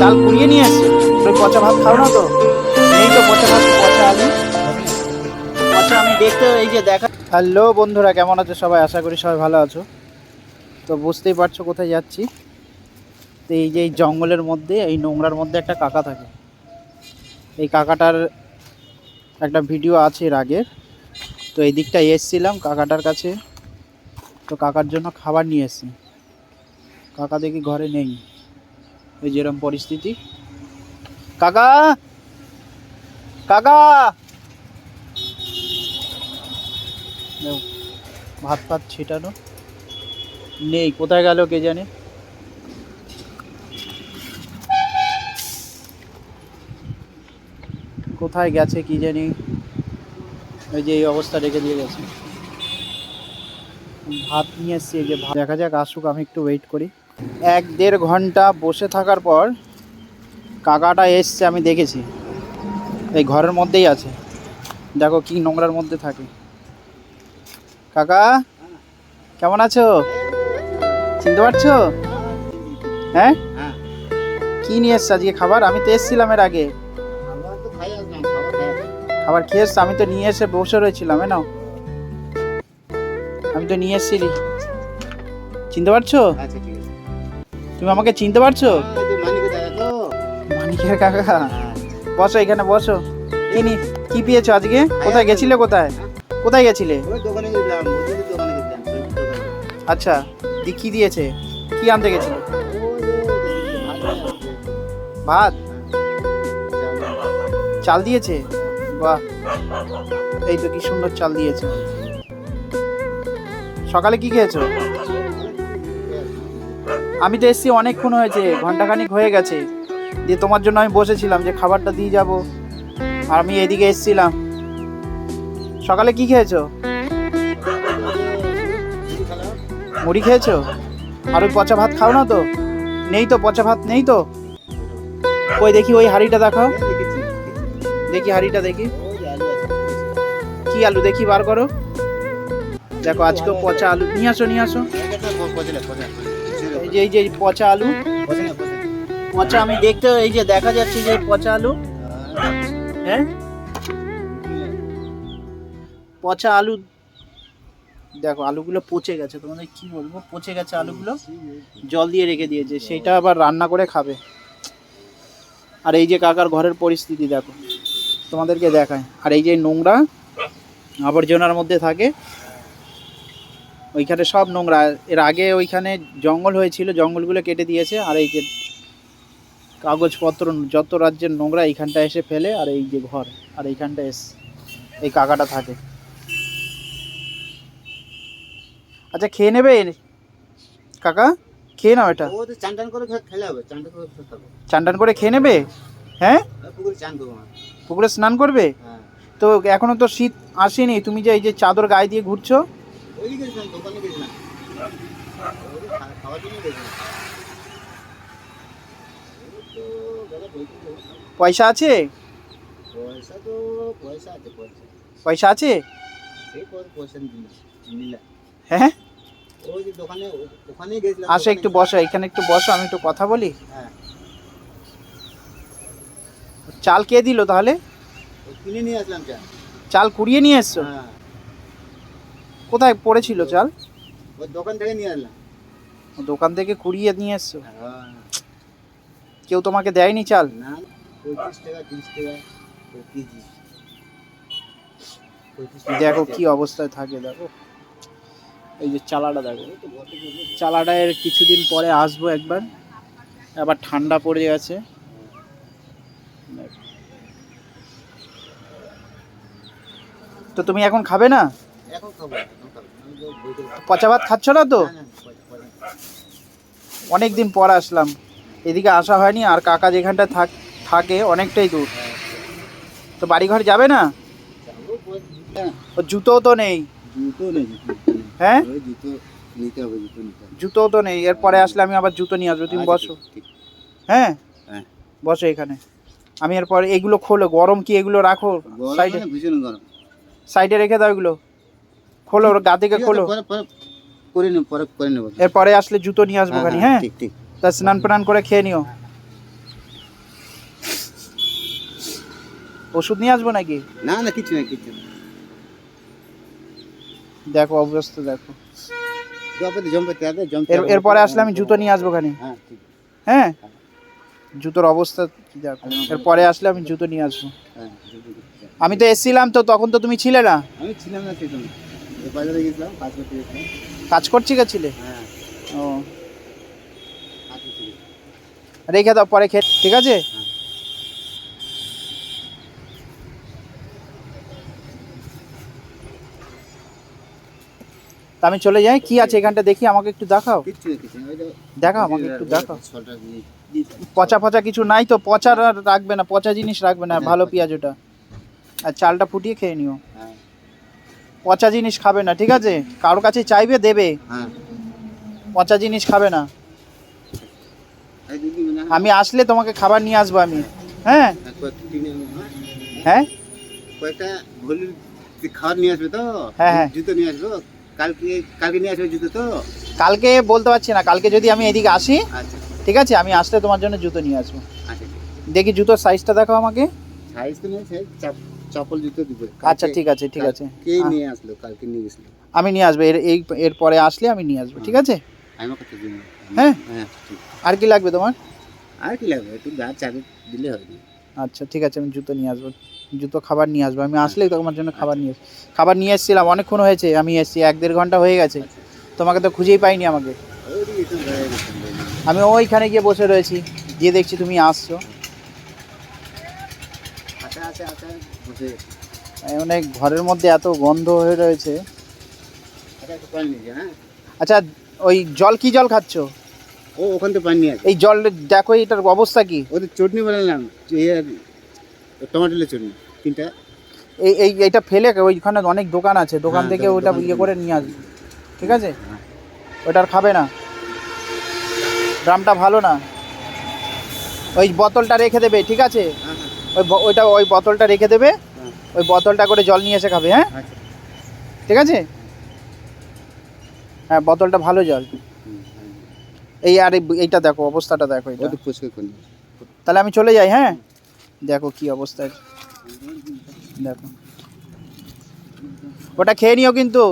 চাল কুড়িয়ে নিয়ে এসছে ওই পচা ভাত খাও না তো? নেই তো পচা ভাত, পচা আলু। পচা আমি দেখতে এই যে দেখা হ্যালো বন্ধুরা, কেমন আছো সবাই? আশা করি সবাই ভালো আছো। তো বুঝতেই পারছ কোথায় যাচ্ছি। তো এই যে এই জঙ্গলের মধ্যে, এই নোংরার মধ্যে একটা কাকা থাকে। এই কাকাটার একটা ভিডিও আছে এর আগের। তো এই দিকটা এসছিলাম কাকাটার কাছে। তো কাকার জন্য খাবার নিয়ে এসছি। কাকা দেখি ঘরে নেই। এই যেরকম পরিস্থিতি। কাকা! কাকা! ভাত ফাত ছিটানো। নেই, কোথায় গেল কে জানে? কোথায় গেছে কি জানি? ওই যে এই অবস্থা রেখে দিয়ে গেছে। ভাত নিয়ে এসছি যে দেখা যাক, আসুক, আমি একটু ওয়েট করি। এক দেড় ঘণ্টা বসে থাকার পর কাকাটা এসছে আমি দেখেছি। এই ঘরের মধ্যেই আছে। দেখো কি নোংরার মধ্যে থাকে। কাকা কেমন আছো? চিনতে পারছ? হ্যাঁ? হ্যাঁ। কি নিয়ে এসছে আজকে খাবার? আমি তো এসছিলাম এর আগে। খাবার খেয়ে এসছে? আমি তো নিয়ে এসে বসে রয়েছিলাম নাও। আমি তো নিয়ে এসছি চিনতে পারছ? আচ্ছা তুমি আমাকে চিনতে পারছ? মানিকের কাকা। বসো এখানে, বসো। কি নি কি পেয়েছ আজকে? কোথায় গেছিলে, কোথায়? কোথায় গেছিলে। আচ্ছা কি দিয়েছে? কি আনতে গেছিলে? ভাত। চাল দিয়েছে? বাহ, এই তো কি সুন্দর চাল দিয়েছে। সকালে কি খেয়েছো? আমি তো এসছি অনেকক্ষণ হয়েছে ঘন্টাখানিক হয়ে গেছে। দিয়ে তোমার জন্য আমি বসেছিলাম যে খাবারটা দিয়ে যাব। আর আমি এদিকে এসছিলাম। সকালে কি খেয়েছো? মুড়ি খেয়েছো? আর ওই পচা ভাত খাও না তো? নেই তো, পচা ভাত নেই তো? কই দেখি, ওই হাঁড়িটা দেখাও। দেখি হাঁড়িটা দেখি। ওই কি আলু দেখি বার করো। দেখো আজকে পচা আলু। নিয়ে আসো নিয়ে আসো। এই যে এই যে পচা আলু। পচা আমি দেখতে, এই যে দেখা যাচ্ছে যে পচা আলু। হ্যাঁ? পচা আলু, দেখো, আলুগুলো পচে গেছে। তোমাদের কি বলব? পচে গেছে আলুগুলো। জল দিয়ে রেখে দিয়েছে। সেটা আবার রান্না করে খাবে। আর এই যে কাকার ঘরের পরিস্থিতি, দেখো। তোমাদেরকে দেখায় আর এই যে নোংরা আবর্জনার মধ্যে থাকে। ওইখানে সব নোংরা। এর আগে ওইখানে জঙ্গল হয়েছিল জঙ্গলগুলো কেটে দিয়েছে আর এই যে কাগজপত্র যত রাজ্যের নোংরা এইখানটা এসে ফেলে আর এই যে ঘর আর এইখানটা এস এই কাকাটা থাকে। আচ্ছা খেয়ে নেবে? কাকা খেয়ে নাও এটা। চান করে খেয়ে নেবে? হ্যাঁ? পুকুরে না পুকুরে স্নান করবে? হ্যাঁ। তো এখনও তো শীত আসেনি তুমি যে এই যে চাদর গায়ে দিয়ে ঘুরছো দোকানে গেছিলাম। খাওয়ার জন্য গেছিলাম। পয়সা আছে? পয়সা তো পয়সা আছে পয়সা। পয়সা আছে? সেই পয়সা পয়সা নিলাম নিলাম। হ্যাঁ? ওই যে দোকানে ও- গেছিলাম। আসো একটু বসো এখানে একটু বসো আমি একটু কথা বলি। হ্যাঁ। চাল কে দিল তাহলে? কিনে নিয়ে আসলাম চা চাল কুড়িয়ে নিয়ে এসছো? হ্যাঁ। কোথায় পড়েছিল চাল? ওই দোকান থেকে নিয়ে আসলাম দোকান থেকে কুড়িয়ে নিয়ে এসছো? হ্যাঁ। কেউ তোমাকে দেয়নি চাল? না পঁয়ত্রিশ টাকা তিরিশ টাকা কেজি দেখো। কি অবস্থায় থাকে দেখো। এই যে চালাটা দেখো। চালাটা এর কিছুদিন পরে আসব একবার। আবার ঠান্ডা পড়ে গেছে। তো তুমি এখন খাবে না? এখন খাব। পচা ভাত খাচ্ছ না তো। অনেক দিন পর আসলাম। এদিকে আসা হয়নি আর কাকা যেখানটা থাক থাকে অনেকটাই দূর। তো বাড়ি ঘর যাবে না? জুতোও তো নেই। জুতো জুতো। হ্যাঁ? জুতো জুতো তো নেই এরপরে আসলে আমি আবার জুতো নিয়ে আসব। তুমি আচ্ছা, বসো। হ্যাঁ? হ্যাঁ। বসো এখানে। আমি এরপর এগুলো খোলো গরম কি এগুলো রাখো? সাইডে মানে সাইডে রেখে দাও এগুলো। খোলো ওর গা থেকে খোলো। করে নেব পরে করে নেব। এরপরে আসলে জুতো নিয়ে আসব খানি হ্যাঁ ঠিক ঠিক। তা স্নান প্রান করে খেয়ে নিও। ওষুধ নিয়ে আসব নাকি? না না কিছু না কিছু দেখো অবস্থা দেখো। এরপরে আসলে আমি জুতো নিয়ে আসব খানি হ্যাঁ ঠিক। হ্যাঁ? জুতোর অবস্থা দেখো এরপরে আসলে আমি জুতো নিয়ে আসব। হ্যাঁ আমি তো এসছিলাম তো তখন তো তুমি ছিলে না? আমি ছিলাম না বাজারে গেছিলাম কাজ করতে গেছিলাম। কাজ করছি গেছিলে হ্যাঁ। ও। রেখে দাও পরে খেয়ে ঠিক আছে? তা আমি চলে যাই কি আছে এখানটা দেখি আমাকে একটু দেখাও। দেখাও আমাকে একটু দেখাও। পচা পচা কিছু নাই তো পচা আর রাখবে না পচা জিনিস রাখবে না ভালো পেঁয়াজ ওটা। আর চালটা ফুটিয়ে খেয়ে নিও। হ্যাঁ। পচা জিনিস খাবে না ঠিক আছে? কারোর কাছে চাইবে দেবে। হ্যাঁ। পচা জিনিস খাবে না। আমি আসলে তোমাকে খাবার নিয়ে আসব আমি। হ্যাঁ? হ্যাঁ, হ্যাঁ? কয়েকটা ভুল খাবার নিয়ে আসবে তো? হ্যাঁ, হ্যাঁ। জুতো নিয়ে আসব? কালকে কালকে নিয়ে আসবে জুতো তো? কালকে বলতে পারছি না কালকে যদি আমি এদিকে আসি আচ্ছা। ঠিক আছে? আমি আসলে তোমার জন্য জুতো নিয়ে আসব। আচ্ছা দেখি জুতোর সাইজটা দেখো আমাকে। সাইজ তো নেই চপ্পল জুতো দিবে। আচ্ছা ঠিক আছে ঠিক আছে। কে নিয়ে আসলো? কালকে নিয়ে গেছিল। আমি নিয়ে আসব এর এই এরপরে আসলে আমি নিয়ে আসব ঠিক আছে? আমি কত দিন হ্যাঁ? হ্যাঁ আর কি লাগবে তোমার? আর কি লাগবে? একটু গা চাবি দিলে হবে আচ্ছা ঠিক আছে আমি জুতো নিয়ে আসব। জুতো খাবার নিয়ে আসব। আমি আসলেই তোমার জন্য খাবার নিয়ে খাবার নিয়ে এসেছিলাম অনেকক্ষণ হয়েছে আমি এসেছি এক দেড় ঘণ্টা হয়ে গেছে। তোমাকে তো খুঁজেই পাইনি আমাকে। আমি ওইখানে গিয়ে বসে রয়েছি গিয়ে দেখছি তুমি আসছো আচ্ছা আচ্ছা আচ্ছা বসে অনেক ঘরের মধ্যে এত গন্ধ হয়ে রয়েছে। আচ্ছা হ্যাঁ। আচ্ছা ওই জল কি জল খাচ্ছো? ও ওখান থেকে পানি এই জল দেখো এটার অবস্থা কি? ওদের চটনি বানালাম ইয়ে চটনি তিনটা। এই এই এইটা ফেলে ওইখানে অনেক দোকান আছে দোকান হ্যাঁ, থেকে ওটা ইয়ে করে নিয়ে আসবে। ঠিক আছে? হ্যাঁ। ওটা আর খাবে না। ড্রামটা ভালো না। ওই বোতলটা রেখে দেবে ঠিক আছে? ওই ওইটা ওই বোতলটা রেখে দেবে। ওই বোতলটা করে জল নিয়ে এসে খাবে হ্যাঁ? আচ্ছা। ঠিক আছে? হ্যাঁ বোতলটা ভালো জল। এই আর এইটা দেখো অবস্থাটা দেখো এটা তাহলে আমি চলে যাই হ্যাঁ? দেখো কি অবস্থা। দেখো। ওটা খেয়ে নিও কিন্তু।